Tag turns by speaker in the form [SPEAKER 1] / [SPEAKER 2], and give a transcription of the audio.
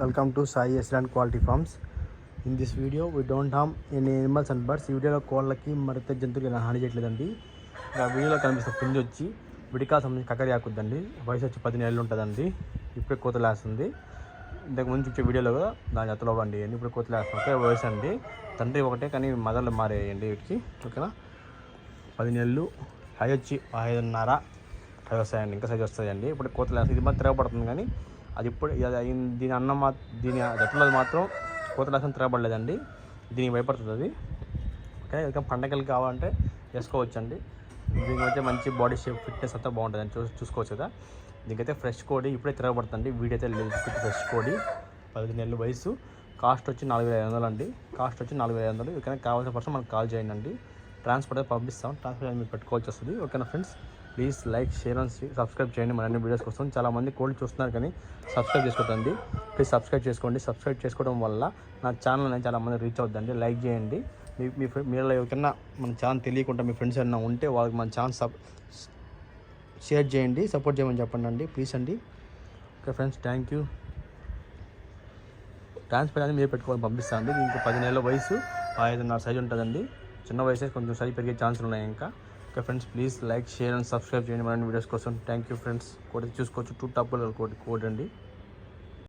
[SPEAKER 1] Welcome to Sai island quality farms in this video we don't have any animals and birds ఈ వీడియోలో కోళ్ళకి మరిత జంతువులకి హాని చేయట్లేదండి. ఇంకా వీడియోలో కనిపిస్తే పుంజి వచ్చి విడికా సంబంధించి కక్కరి ఆకుద్దండి. వయసు వచ్చి పది నెలలు ఉంటుందండి. ఇప్పుడే కోతలు వేస్తుంది. ఇంతకు ముందు చూసే వీడియోలో కూడా దాని జతలో అండి ఇప్పుడు కోతలు ఒకే వయసు అండి. తండ్రి ఒకటే కానీ మదర్లు మారేయండి వీటికి. ఓకేనా? పది నెలలు హై వచ్చి ఐదున్నర అవి వస్తాయండి. ఇంకా సైజ్ వస్తాయండి. ఇప్పుడు కోతలు వేస్తాయి ఇది మాత్రం తిరగబడుతుంది కానీ అది ఇప్పుడు దీని అన్నం మా దీని జట్టులో మాత్రం కోతలు వేసిన తిరగబడలేదండి. దీనికి భయపడుతుంది అది. ఓకే? ఇంకా పండగలు కావాలంటే వేసుకోవచ్చండి. దీనికైతే మంచి బాడీ షేప్ ఫిట్నెస్ అంతా బాగుంటుంది అని చూ చూసుకోవచ్చు కదా. దీనికైతే ఫ్రెష్ కోడి ఇప్పుడే తిరగబడుతుంది వీడైతే లేదు. ఫ్రెష్ కోడి. పదిహేను నెలల వయసు. కాస్ట్ వచ్చి నాలుగు వేల ఐదు వందలు అండి కాస్ట్ వచ్చి నాలుగు వేల ఐదు వందలు. ఇక్కడ కావాల్సిన పర్సన్ మనకు కాల్ చేయండి అండి ట్రాన్స్పోర్ట్ పంపిస్తాం. ట్రాన్స్పోర్ట్ మీరు పెట్టుకోవాల్సి వస్తుంది ఓకేనా friends? Please like share and subscribe చేయండి. మన అన్ని వీడియోస్ కోసం చాలామంది కోల్డ్ చూస్తున్నారు కానీ సబ్స్క్రైబ్ చేసుకోండి ప్లీజ్ సబ్స్క్రైబ్ చేసుకోండి. సబ్స్క్రైబ్ చేసుకోవడం వల్ల నా ఛానల్ అనేది చాలా మంది రీచ్ అవుతుందండి లైక్ చేయండి. మీ మీ ఫ్రె- ఎవరికైనా మన ఛానల్ తెలియకుండా మీ ఫ్రెండ్స్ ఏమైనా ఉంటే వాళ్ళకి మన ఛానల్ సబ్ షేర్ చేయండి. సపోర్ట్ చేయమని చెప్పండి అండి. ప్లీజ్ అండి. Okay friends thank you. Transfer అనేది మీరు పెట్టుకొని పంపిస్తాను దీనికి పది నెలల వయసు ఐదున్నర సైజ్ ఉంటుందండి. చిన్న వయసు కొంచెం సరి పెరిగే ఛాన్సులు ఉన్నాయి ఇంకా. Okay friends please like share and subscribe చేయండి మన వీడియోస్ కోసం. Thank you friends. కోడి చూసుకోవచ్చు. టూ టప్పుల కోడి కోడ్ అండి.